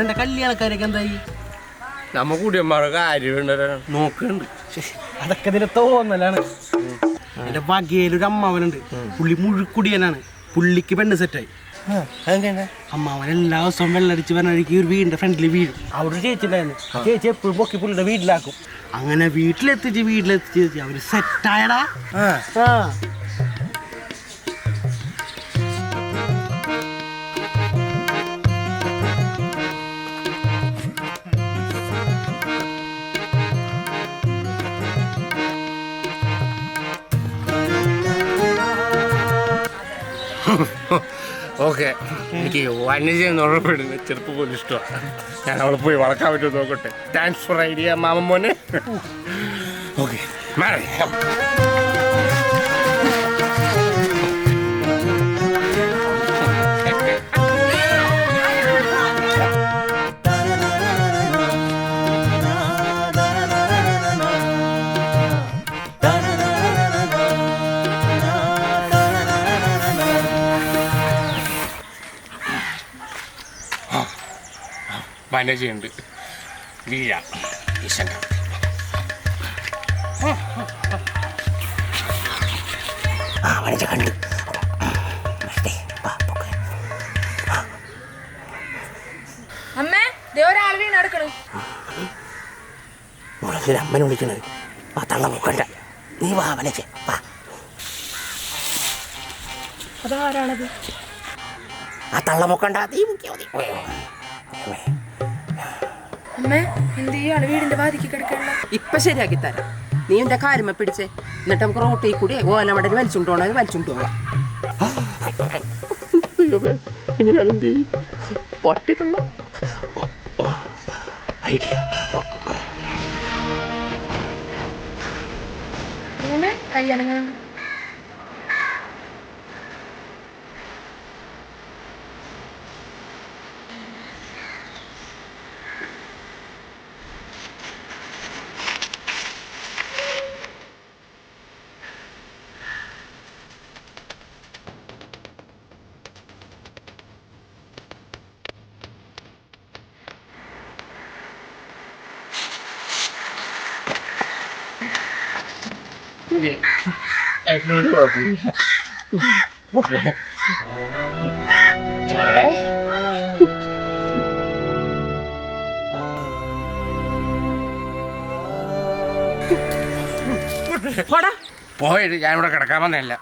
എടാ കല്യാണക്കാരൊക്കെ എന്തായി? നമ്മ കുടിയന്മാരുടെ കാര്യം നോക്കുന്നുണ്ട് അതൊക്കെ ഇതിന് തോന്നലാണ്. എന്റെ വകയിലൊരു അമ്മാവനുണ്ട്. പുള്ളി മുഴുക്കുടിയനാണ്. പുള്ളിക്ക് പെണ്ണ് സെറ്റായി. അമ്മാവൻ എല്ലാ ദിവസവും വെള്ളടിച്ച് വരണഴിക്ക് ഒരു വീടിന്റെ ഫ്രണ്ടിൽ വീഴും. അവിടെ ഒരു ചേച്ചി ഉണ്ടായിരുന്നു. ആ. ചേച്ചി എപ്പോഴും പൊക്കി പുള്ളിയുടെ വീട്ടിലാക്കും. അങ്ങനെ വീട്ടിലെത്തിച്ച് വീട്ടിലെത്തിച്ച് അവർ സെറ്റായടാ ആ. ഓക്കെ. എനിക്ക് വന്യജീവൻ ഉറപ്പെടുന്ന ചെറുപ്പ് പോലും ഇഷ്ടമാണ്. ഞാൻ അവളെ പോയി വളക്കാൻ പറ്റുമോ നോക്കട്ടെ. താങ്ക്സ് ഫോർ ഐഡിയ മാമൻ മോനെ. ഓക്കെ മാറി വന്യജീവുണ്ട് വീഴ ഈശന്റെ ആ വനജ കണ്ടു. അമ്മേ നടക്കണ്. മുളകിൽ അമ്മനെ വിളിക്കണത് ആ തള്ള നോക്കണ്ട നീ വാ വനജ വാ. അതാരാണത്? ആ തള്ള നോക്കണ്ട നീ മുക്കിയാ മതി. അമ്മേ എന്ത് ഈ ആൾ വീടിന്റെ വാതിക്ക് കിടക്കണ ഇപ്പൊ ശരിയാക്കി തരാം. നീ എന്റെ കാര്യമ പിടിച്ചേ? എന്നിട്ട് നമുക്ക് റോട്ടിൽ കൂടി ഓലമടന് വലിച്ചുകൊണ്ടോണത് വലിച്ചുകൊണ്ടോളാം അങ്ങനെ കയ്യണങ്ങ പോടാ. പോയിട്ട് ഞാൻ ഇവിടെ കിടക്കാൻ വന്നല്ല